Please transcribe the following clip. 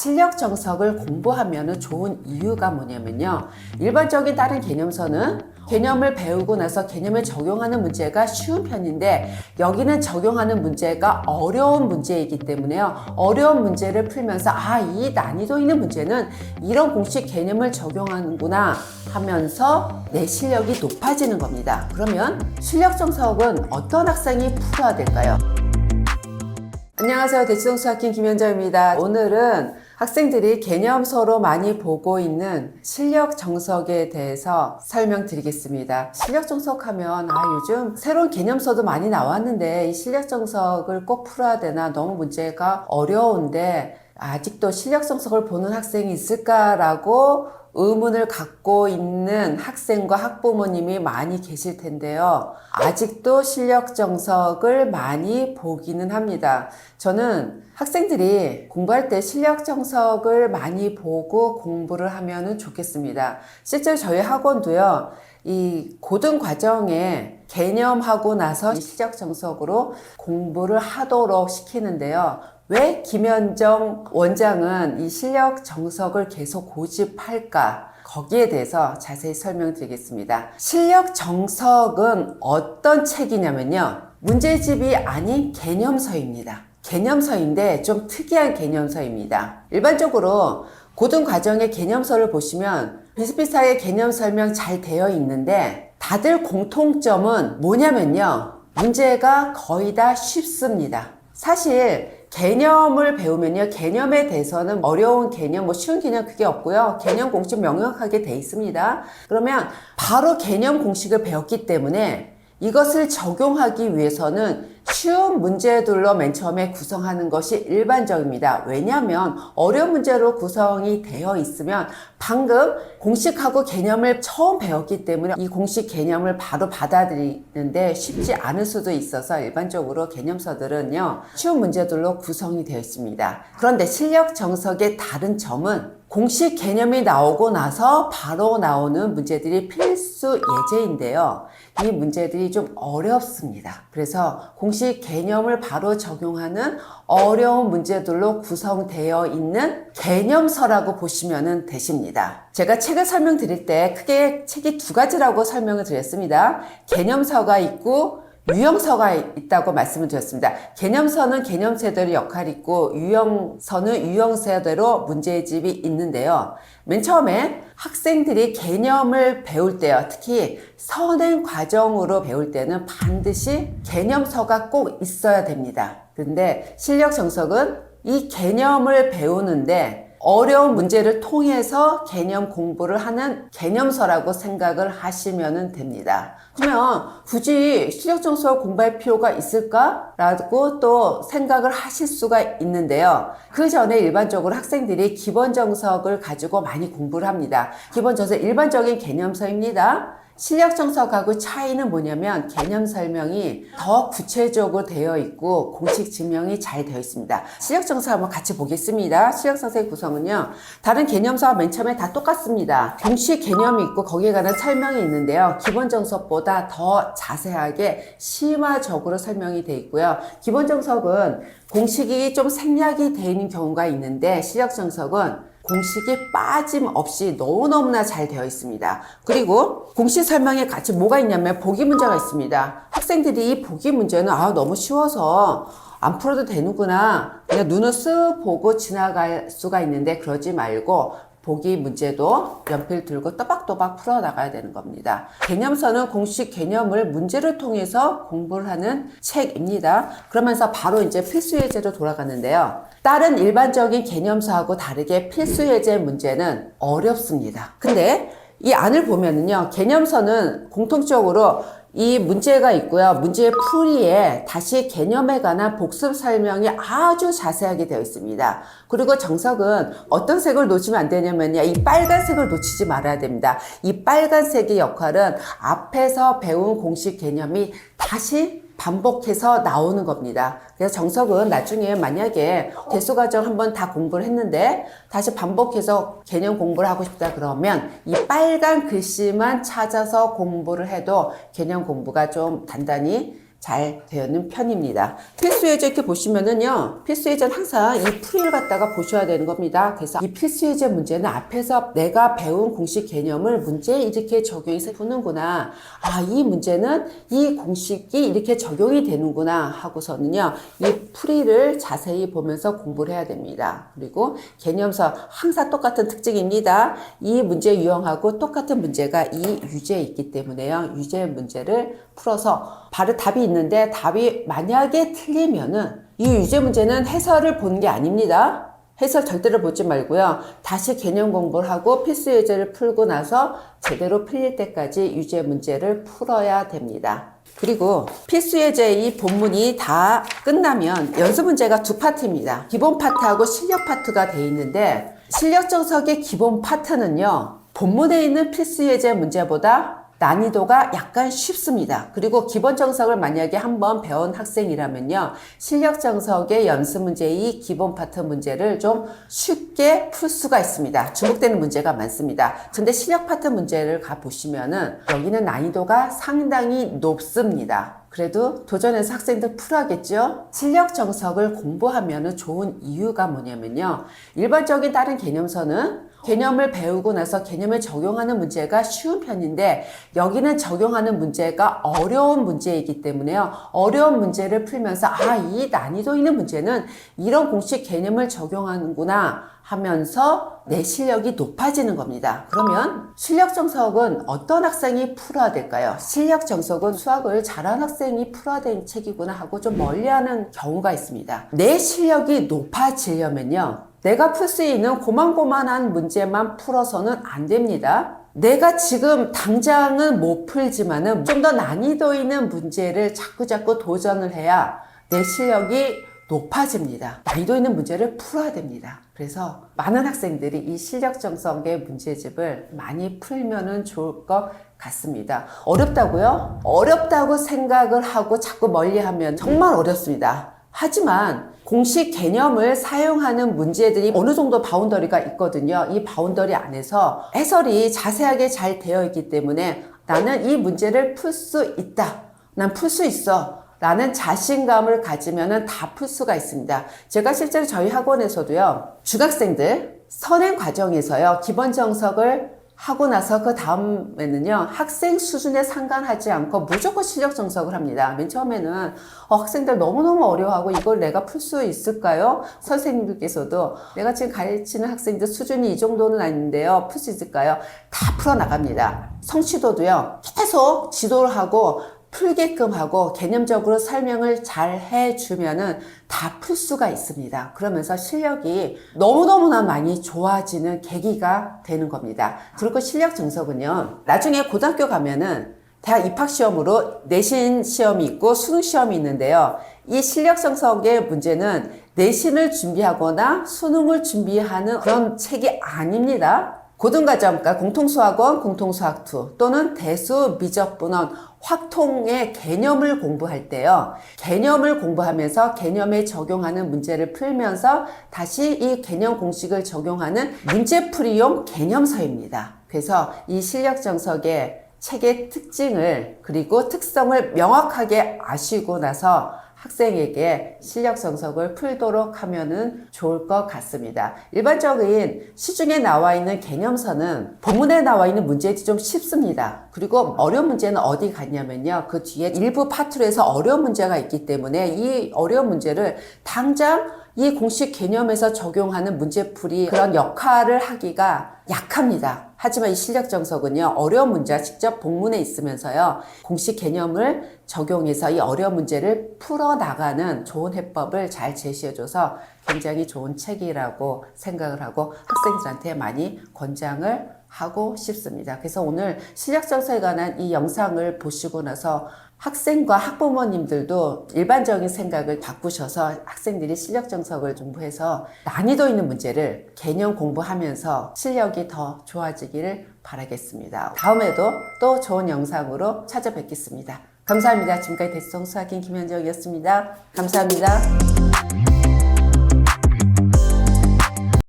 실력 정석을 공부하면 좋은 이유가 뭐냐면요. 일반적인 다른 개념서는 개념을 배우고 나서 개념을 적용하는 문제가 쉬운 편인데 여기는 적용하는 문제가 어려운 문제이기 때문에요. 어려운 문제를 풀면서 아, 이 난이도 있는 문제는 이런 공식 개념을 적용하는구나 하면서 내 실력이 높아지는 겁니다. 그러면 실력 정석은 어떤 학생이 풀어야 될까요? 안녕하세요. 대치동 수학팀 김현정입니다. 오늘은 학생들이 개념서로 많이 보고 있는 실력 정석에 대해서 설명드리겠습니다. 실력 정석 하면 아 요즘 새로운 개념서도 많이 나왔는데 이 실력 정석을 꼭 풀어야 되나 너무 문제가 어려운데 아직도 실력 정석을 보는 학생이 있을까라고 의문을 갖고 있는 학생과 학부모님이 많이 계실 텐데요. 아직도 실력 정석을 많이 보기는 합니다. 저는 학생들이 공부할 때 실력 정석을 많이 보고 공부를 하면 좋겠습니다. 실제로 저희 학원도요, 이 고등 과정에 개념하고 나서 실력 정석으로 공부를 하도록 시키는데요. 왜 김현정 원장은 이 실력 정석을 계속 고집할까? 거기에 대해서 자세히 설명드리겠습니다. 실력 정석은 어떤 책이냐면요. 문제집이 아닌 개념서입니다. 개념서인데 좀 특이한 개념서입니다. 일반적으로 고등 과정의 개념서를 보시면 비슷비슷하게 개념 설명 잘 되어 있는데 다들 공통점은 뭐냐면요. 문제가 거의 다 쉽습니다. 사실 개념을 배우면요. 개념에 대해서는 어려운 개념, 뭐 쉬운 개념 그게 없고요. 개념 공식 명확하게 돼 있습니다. 그러면 바로 개념 공식을 배웠기 때문에 이것을 적용하기 위해서는 쉬운 문제들로 맨 처음에 구성하는 것이 일반적입니다. 왜냐하면 어려운 문제로 구성이 되어 있으면 방금 공식하고 개념을 처음 배웠기 때문에 이 공식 개념을 바로 받아들이는데 쉽지 않을 수도 있어서 일반적으로 개념서들은요 쉬운 문제들로 구성이 되어 있습니다. 그런데 실력 정석의 다른 점은 공식 개념이 나오고 나서 바로 나오는 문제들이 필수 예제인데요. 이 문제들이 좀 어렵습니다. 그래서 공식 개념을 바로 적용하는 어려운 문제들로 구성되어 있는 개념서라고 보시면 되십니다. 제가 책을 설명드릴 때 크게 책이 두 가지라고 설명을 드렸습니다. 개념서가 있고 유형서가 있다고 말씀을 드렸습니다. 개념서는 개념세대로 역할이 있고 유형서는 유형세대로 문제집이 있는데요. 맨 처음에 학생들이 개념을 배울 때요. 특히 선행 과정으로 배울 때는 반드시 개념서가 꼭 있어야 됩니다. 근데 실력 정석은 이 개념을 배우는데 어려운 문제를 통해서 개념 공부를 하는 개념서라고 생각을 하시면 됩니다. 그러면 굳이 실력 정서 공부할 필요가 있을까라고 또 생각을 하실 수가 있는데요. 그 전에 일반적으로 학생들이 기본 정석을 가지고 많이 공부를 합니다. 기본 정석 일반적인 개념서입니다. 실력 정석하고 차이는 뭐냐면 개념 설명이 더 구체적으로 되어 있고 공식 증명이 잘 되어 있습니다. 실력 정석 한번 같이 보겠습니다. 실력 정석의 구성은요. 다른 개념서와 맨 처음에 다 똑같습니다. 공식 개념이 있고 거기에 관한 설명이 있는데요. 기본 정석보다 더 자세하게 심화적으로 설명이 되어 있고요. 기본 정석은 공식이 좀 생략이 되어 있는 경우가 있는데 실력 정석은 공식이 빠짐없이 너무너무나 잘 되어 있습니다. 그리고 공식 설명에 같이 뭐가 있냐면 보기 문제가 있습니다. 학생들이 이 보기 문제는 아 너무 쉬워서 안 풀어도 되는구나. 그냥 눈을 쓱 보고 지나갈 수가 있는데 그러지 말고 보기 문제도 연필 들고 또박또박 풀어나가야 되는 겁니다. 개념서는 공식 개념을 문제를 통해서 공부를 하는 책입니다. 그러면서 바로 이제 필수 예제로 돌아가는데요. 다른 일반적인 개념서하고 다르게 필수 예제 문제는 어렵습니다. 근데 이 안을 보면은요, 개념서는 공통적으로 이 문제가 있고요. 문제의 풀이에 다시 개념에 관한 복습 설명이 아주 자세하게 되어 있습니다. 그리고 정석은 어떤 색을 놓치면 안 되냐면요. 이 빨간색을 놓치지 말아야 됩니다. 이 빨간색의 역할은 앞에서 배운 공식 개념이 다시 반복해서 나오는 겁니다. 그래서 정석은 나중에 만약에 대수 과정 한번 다 공부를 했는데 다시 반복해서 개념 공부를 하고 싶다 그러면 이 빨간 글씨만 찾아서 공부를 해도 개념 공부가 좀 단단히 잘 되어 있는 편입니다. 필수 예제 이렇게 보시면은요. 필수 예제는 항상 이 풀이를 갖다가 보셔야 되는 겁니다. 그래서 이 필수 예제 문제는 앞에서 내가 배운 공식 개념을 문제에 이렇게 적용해서 푸는구나. 아, 이 문제는 이 공식이 이렇게 적용이 되는구나 하고서는요. 이 풀이를 자세히 보면서 공부를 해야 됩니다. 그리고 개념서 항상 똑같은 특징입니다. 이 문제 유형하고 똑같은 문제가 이 유제에 있기 때문에요. 유제 문제를 풀어서 바로 답이 있는데 답이 만약에 틀리면은 이 유제 문제는 해설을 보는 게 아닙니다. 해설 절대로 보지 말고요. 다시 개념 공부를 하고 필수 예제를 풀고 나서 제대로 풀릴 때까지 유제 문제를 풀어야 됩니다. 그리고 필수 예제 이 본문이 다 끝나면 연습 문제가 두 파트입니다. 기본 파트하고 실력 파트가 돼 있는데 실력 정석의 기본 파트는요. 본문에 있는 필수 예제 문제보다 난이도가 약간 쉽습니다. 그리고 기본 정석을 만약에 한번 배운 학생이라면요. 실력 정석의 연습 문제의 기본 파트 문제를 좀 쉽게 풀 수가 있습니다. 중복되는 문제가 많습니다. 근데 실력 파트 문제를 가 보시면은 여기는 난이도가 상당히 높습니다. 그래도 도전해서 학생들 풀어야겠죠? 실력 정석을 공부하면 좋은 이유가 뭐냐면요. 일반적인 다른 개념서는 개념을 배우고 나서 개념을 적용하는 문제가 쉬운 편인데 여기는 적용하는 문제가 어려운 문제이기 때문에요. 어려운 문제를 풀면서 아, 이 난이도 있는 문제는 이런 공식 개념을 적용하는구나 하면서 내 실력이 높아지는 겁니다. 그러면 실력 정석은 어떤 학생이 풀어야 될까요? 실력 정석은 수학을 잘하는 학생이 풀어야 되는 책이구나 하고 좀 멀리하는 경우가 있습니다. 내 실력이 높아지려면요. 내가 풀 수 있는 고만고만한 문제만 풀어서는 안 됩니다. 내가 지금 당장은 못 풀지만은 좀 더 난이도 있는 문제를 자꾸자꾸 도전을 해야 내 실력이 높아집니다. 난이도 있는 문제를 풀어야 됩니다. 그래서 많은 학생들이 이 실력 정석의 문제집을 많이 풀면은 좋을 것 같습니다. 어렵다고요? 어렵다고 생각을 하고 자꾸 멀리 하면 정말 어렵습니다. 하지만 공식 개념을 사용하는 문제들이 어느 정도 바운더리가 있거든요. 이 바운더리 안에서 해설이 자세하게 잘 되어 있기 때문에 나는 이 문제를 풀 수 있다. 난 풀 수 있어. 라는 자신감을 가지면 다 풀 수가 있습니다. 제가 실제로 저희 학원에서도요, 중학생들 선행 과정에서요, 기본 정석을 하고 나서 그 다음에는요, 학생 수준에 상관하지 않고 무조건 실력 정석을 합니다. 맨 처음에는 어, 학생들 너무너무 어려워하고 이걸 내가 풀 수 있을까요? 선생님들께서도 내가 지금 가르치는 학생들 수준이 이 정도는 아닌데요. 풀 수 있을까요? 다 풀어나갑니다. 성취도도요, 계속 지도를 하고 풀게끔 하고 개념적으로 설명을 잘 해주면은 다 풀 수가 있습니다. 그러면서 실력이 너무너무나 많이 좋아지는 계기가 되는 겁니다. 그리고 실력 정석은요, 나중에 고등학교 가면은 대학 입학 시험으로 내신 시험이 있고 수능 시험이 있는데요. 이 실력 정석의 문제는 내신을 준비하거나 수능을 준비하는 그런 책이 아닙니다. 고등과정과 공통수학원, 공통수학2 또는 대수, 미적분원, 확통의 개념을 공부할 때요. 개념을 공부하면서 개념에 적용하는 문제를 풀면서 다시 이 개념 공식을 적용하는 문제풀이용 개념서입니다. 그래서 이 실력 정석의 책의 특징을 그리고 특성을 명확하게 아시고 나서 학생에게 실력 정석을 풀도록 하면은 좋을 것 같습니다. 일반적인 시중에 나와 있는 개념서는 본문에 나와 있는 문제들이 좀 쉽습니다. 그리고 어려운 문제는 어디 갔냐면요. 그 뒤에 일부 파트로 해서 어려운 문제가 있기 때문에 이 어려운 문제를 당장 이 공식 개념에서 적용하는 문제풀이 그런 역할을 하기가 약합니다. 하지만 이 실력 정석은요, 어려운 문제가 직접 본문에 있으면서요, 공식 개념을 적용해서 이 어려운 문제를 풀어나가는 좋은 해법을 잘 제시해줘서 굉장히 좋은 책이라고 생각을 하고 학생들한테 많이 권장을 하고 싶습니다. 그래서 오늘 실력 정석에 관한 이 영상을 보시고 나서 학생과 학부모님들도 일반적인 생각을 바꾸셔서 학생들이 실력 정석을 공부해서 난이도 있는 문제를 개념 공부하면서 실력이 더 좋아지기를 바라겠습니다. 다음에도 또 좋은 영상으로 찾아뵙겠습니다. 감사합니다. 지금까지 대성 수학인 김현정이었습니다. 감사합니다.